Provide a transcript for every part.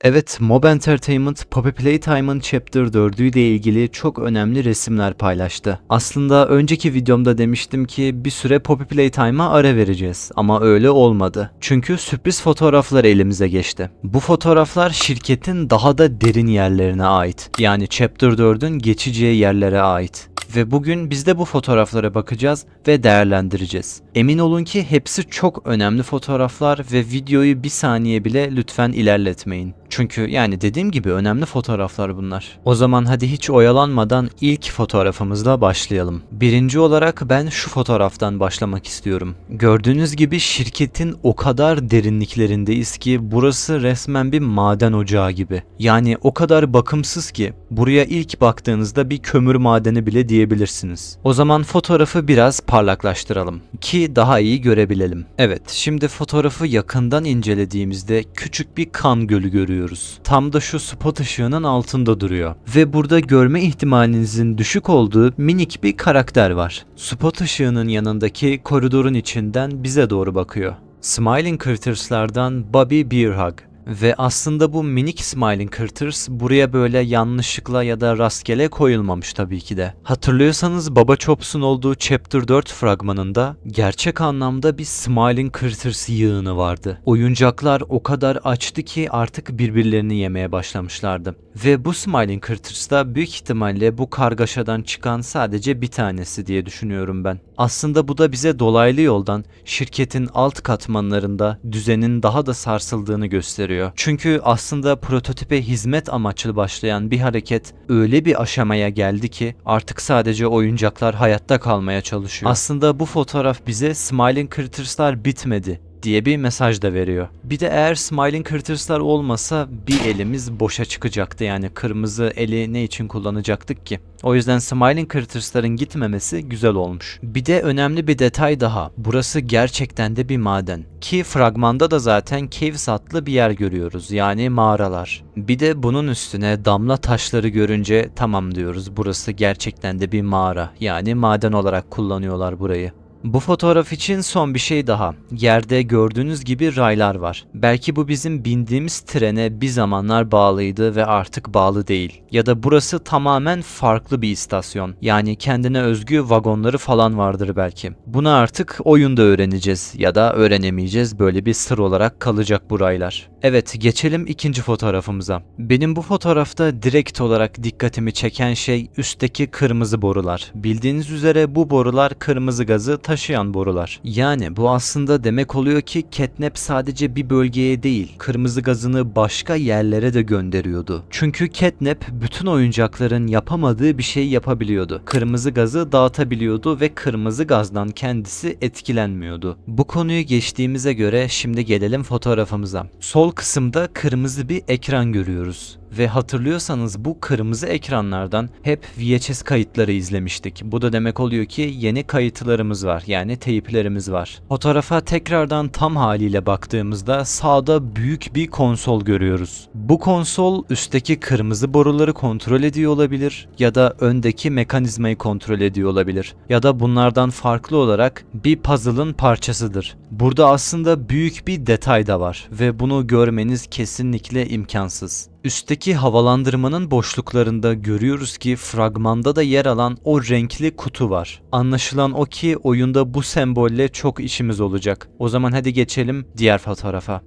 Evet, Mob Entertainment, Poppy Playtime'ın Chapter 4'ü ile ilgili çok önemli resimler paylaştı. Aslında önceki videomda demiştim ki bir süre Poppy Playtime'a ara vereceğiz ama öyle olmadı. Çünkü sürpriz fotoğraflar elimize geçti. Bu fotoğraflar şirketin daha da derin yerlerine ait. Yani Chapter 4'ün geçeceği yerlere ait. Ve bugün biz de bu fotoğraflara bakacağız ve değerlendireceğiz. Emin olun ki hepsi çok önemli fotoğraflar ve videoyu bir saniye bile lütfen ilerletmeyin. Çünkü yani dediğim gibi önemli fotoğraflar bunlar. O zaman hadi hiç oyalanmadan ilk fotoğrafımızla başlayalım. Birinci olarak ben şu fotoğraftan başlamak istiyorum. Gördüğünüz gibi şirketin o kadar derinliklerindeyiz ki burası resmen bir maden ocağı gibi. Yani o kadar bakımsız ki buraya ilk baktığınızda bir kömür madeni bile diyebilirsiniz. O zaman fotoğrafı biraz parlaklaştıralım ki daha iyi görebilelim. Evet, şimdi fotoğrafı yakından incelediğimizde küçük bir kan gölü görüyoruz. Tam da şu spot ışığının altında duruyor. Ve burada görme ihtimalinizin düşük olduğu minik bir karakter var. Spot ışığının yanındaki koridorun içinden bize doğru bakıyor. Smiling Critters'lardan Bobby Bearhug. Ve aslında bu minik Smiling Critters buraya böyle yanlışlıkla ya da rastgele koyulmamış tabii ki de. Hatırlıyorsanız Baba Chops'un olduğu Chapter 4 fragmanında gerçek anlamda bir Smiling Critters yığını vardı. Oyuncaklar o kadar açtı ki artık birbirlerini yemeye başlamışlardı. Ve bu Smiling Critters da büyük ihtimalle bu kargaşadan çıkan sadece bir tanesi diye düşünüyorum ben. Aslında bu da bize dolaylı yoldan şirketin alt katmanlarında düzenin daha da sarsıldığını gösteriyor. Çünkü aslında prototipe hizmet amaçlı başlayan bir hareket öyle bir aşamaya geldi ki artık sadece oyuncaklar hayatta kalmaya çalışıyor. Aslında bu fotoğraf bize Smiling Critters'lar bitmedi diye bir mesaj da veriyor. Bir de eğer Smiling Critters'lar olmasa bir elimiz boşa çıkacaktı yani kırmızı eli ne için kullanacaktık ki? O yüzden Smiling Critters'ların gitmemesi güzel olmuş. Bir de önemli bir detay daha. Burası gerçekten de bir maden. Ki fragmanda da zaten Caves adlı bir yer görüyoruz. Yani mağaralar. Bir de bunun üstüne damla taşları görünce tamam diyoruz. Burası gerçekten de bir mağara. Yani maden olarak kullanıyorlar burayı. Bu fotoğraf için son bir şey daha. Yerde gördüğünüz gibi raylar var. Belki bu bizim bindiğimiz trene bir zamanlar bağlıydı ve artık bağlı değil. Ya da burası tamamen farklı bir istasyon. Yani kendine özgü vagonları falan vardır belki. Bunu artık oyunda öğreneceğiz ya da öğrenemeyeceğiz. Böyle bir sır olarak kalacak bu raylar. Evet geçelim ikinci fotoğrafımıza. Benim bu fotoğrafta direkt olarak dikkatimi çeken şey üstteki kırmızı borular. Bildiğiniz üzere bu borular kırmızı gazı taşıyan borular. Yani bu aslında demek oluyor ki Catnap sadece bir bölgeye değil, kırmızı gazını başka yerlere de gönderiyordu. Çünkü Catnap bütün oyuncakların yapamadığı bir şey yapabiliyordu. Kırmızı gazı dağıtabiliyordu ve kırmızı gazdan kendisi etkilenmiyordu. Bu konuyu geçtiğimize göre şimdi gelelim fotoğrafımıza. Sol kısımda kırmızı bir ekran görüyoruz. Ve hatırlıyorsanız bu kırmızı ekranlardan hep VHS kayıtları izlemiştik. Bu da demek oluyor ki yeni kayıtlarımız var. Yani teyplerimiz var. Fotoğrafa tekrardan tam haliyle baktığımızda sağda büyük bir konsol görüyoruz. Bu konsol üstteki kırmızı boruları kontrol ediyor olabilir ya da öndeki mekanizmayı kontrol ediyor olabilir. Ya da bunlardan farklı olarak bir puzzle'ın parçasıdır. Burada aslında büyük bir detay da var ve bunu görmeniz kesinlikle imkansız. Üstteki havalandırmanın boşluklarında görüyoruz ki fragmanda da yer alan o renkli kutu var. Anlaşılan o ki oyunda bu sembolle çok işimiz olacak. O zaman hadi geçelim diğer fotoğrafa.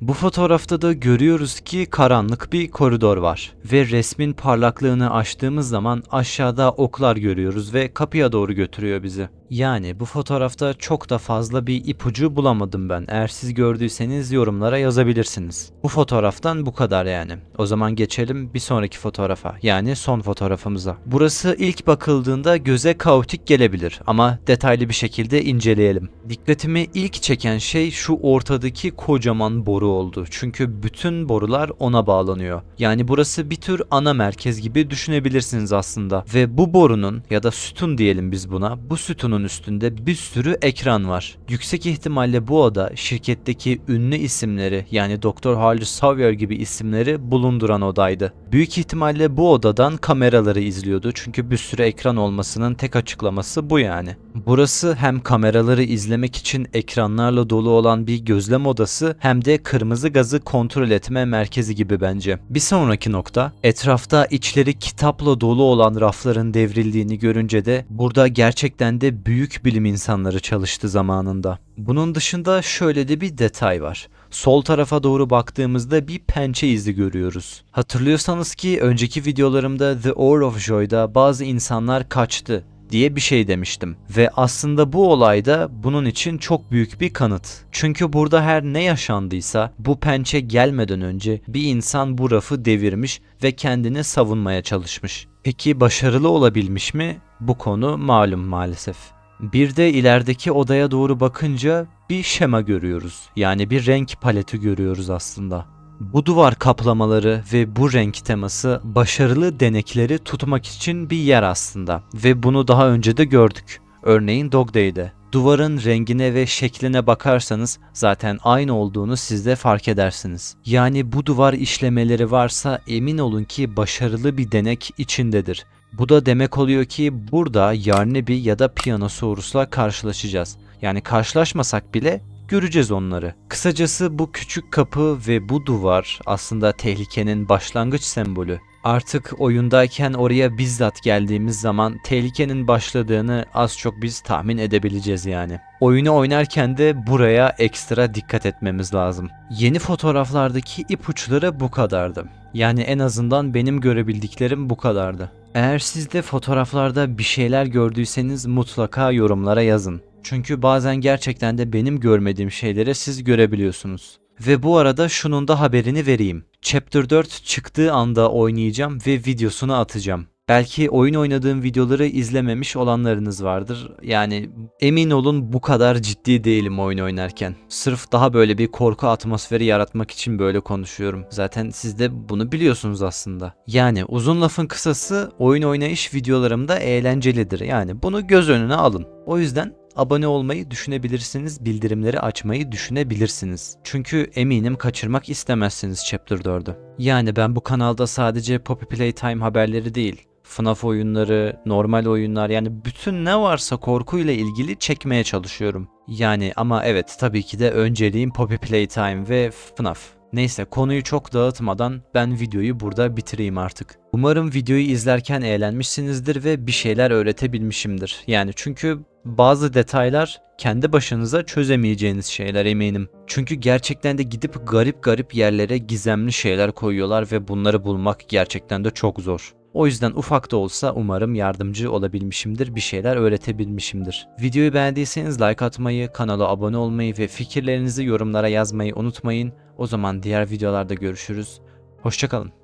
Bu fotoğrafta da görüyoruz ki karanlık bir koridor var ve resmin parlaklığını açtığımız zaman aşağıda oklar görüyoruz ve kapıya doğru götürüyor bizi. Yani bu fotoğrafta çok da fazla bir ipucu bulamadım ben. Eğer siz gördüyseniz yorumlara yazabilirsiniz. Bu fotoğraftan bu kadar yani. O zaman geçelim bir sonraki fotoğrafa. Yani son fotoğrafımıza. Burası ilk bakıldığında göze kaotik gelebilir ama detaylı bir şekilde inceleyelim. Dikkatimi ilk çeken şey şu ortadaki kocaman boru oldu. Çünkü bütün borular ona bağlanıyor. Yani burası bir tür ana merkez gibi düşünebilirsiniz aslında. Ve bu borunun ya da sütun diyelim biz buna. Bu sütunun bunun üstünde bir sürü ekran var. Yüksek ihtimalle bu oda şirketteki ünlü isimleri yani Dr. Harley Sawyer gibi isimleri bulunduran odaydı. Büyük ihtimalle bu odadan kameraları izliyordu çünkü bir sürü ekran olmasının tek açıklaması bu yani. Burası hem kameraları izlemek için ekranlarla dolu olan bir gözlem odası hem de kırmızı gazı kontrol etme merkezi gibi bence. Bir sonraki nokta etrafta içleri kitapla dolu olan rafların devrildiğini görünce de burada gerçekten de büyük bilim insanları çalıştı zamanında. Bunun dışında şöyle de bir detay var. Sol tarafa doğru baktığımızda bir pençe izi görüyoruz. Hatırlıyorsanız ki önceki videolarımda The Hour of Joy'da bazı insanlar kaçtı diye bir şey demiştim. Ve aslında bu olayda bunun için çok büyük bir kanıt. Çünkü burada her ne yaşandıysa bu pençe gelmeden önce bir insan bu rafı devirmiş ve kendini savunmaya çalışmış. Peki başarılı olabilmiş mi? Bu konu malum maalesef. Bir de ilerideki odaya doğru bakınca bir şema görüyoruz. Yani bir renk paleti görüyoruz aslında. Bu duvar kaplamaları ve bu renk teması başarılı denekleri tutmak için bir yer aslında ve bunu daha önce de gördük. Örneğin Dog Day'de. Duvarın rengine ve şekline bakarsanız zaten aynı olduğunu siz de fark edersiniz. Yani bu duvar işlemeleri varsa emin olun ki başarılı bir denek içindedir. Bu da demek oluyor ki burada Yarnebi ya da Piyanosaurus'la karşılaşacağız. Yani karşılaşmasak bile göreceğiz onları. Kısacası bu küçük kapı ve bu duvar aslında tehlikenin başlangıç sembolü. Artık oyundayken oraya bizzat geldiğimiz zaman tehlikenin başladığını az çok biz tahmin edebileceğiz yani. Oyunu oynarken de buraya ekstra dikkat etmemiz lazım. Yeni fotoğraflardaki ipuçları bu kadardı. Yani en azından benim görebildiklerim bu kadardı. Eğer siz de fotoğraflarda bir şeyler gördüyseniz mutlaka yorumlara yazın. Çünkü bazen gerçekten de benim görmediğim şeyleri siz görebiliyorsunuz. Ve bu arada şunun da haberini vereyim. Chapter 4 çıktığı anda oynayacağım ve videosunu atacağım. Belki oyun oynadığım videoları izlememiş olanlarınız vardır. Yani emin olun bu kadar ciddi değilim oyun oynarken. Sırf daha böyle bir korku atmosferi yaratmak için böyle konuşuyorum. Zaten siz de bunu biliyorsunuz aslında. Yani uzun lafın kısası oyun oynayış videolarımda eğlencelidir. Yani bunu göz önüne alın. O yüzden abone olmayı düşünebilirsiniz, bildirimleri açmayı düşünebilirsiniz. Çünkü eminim kaçırmak istemezsiniz Chapter 4'ü. Yani ben bu kanalda sadece Poppy Playtime haberleri değil, FNAF oyunları, normal oyunlar yani bütün ne varsa korkuyla ilgili çekmeye çalışıyorum. Yani ama evet tabii ki de önceliğim Poppy Playtime ve FNAF. Neyse konuyu çok dağıtmadan ben videoyu burada bitireyim artık. Umarım videoyu izlerken eğlenmişsinizdir ve bir şeyler öğretebilmişimdir. Yani çünkü bazı detaylar kendi başınıza çözemeyeceğiniz şeyler eminim. Çünkü gerçekten de gidip garip garip yerlere gizemli şeyler koyuyorlar ve bunları bulmak gerçekten de çok zor. O yüzden ufak da olsa umarım yardımcı olabilmişimdir, bir şeyler öğretebilmişimdir. Videoyu beğendiyseniz like atmayı, kanala abone olmayı ve fikirlerinizi yorumlara yazmayı unutmayın. O zaman diğer videolarda görüşürüz. Hoşçakalın.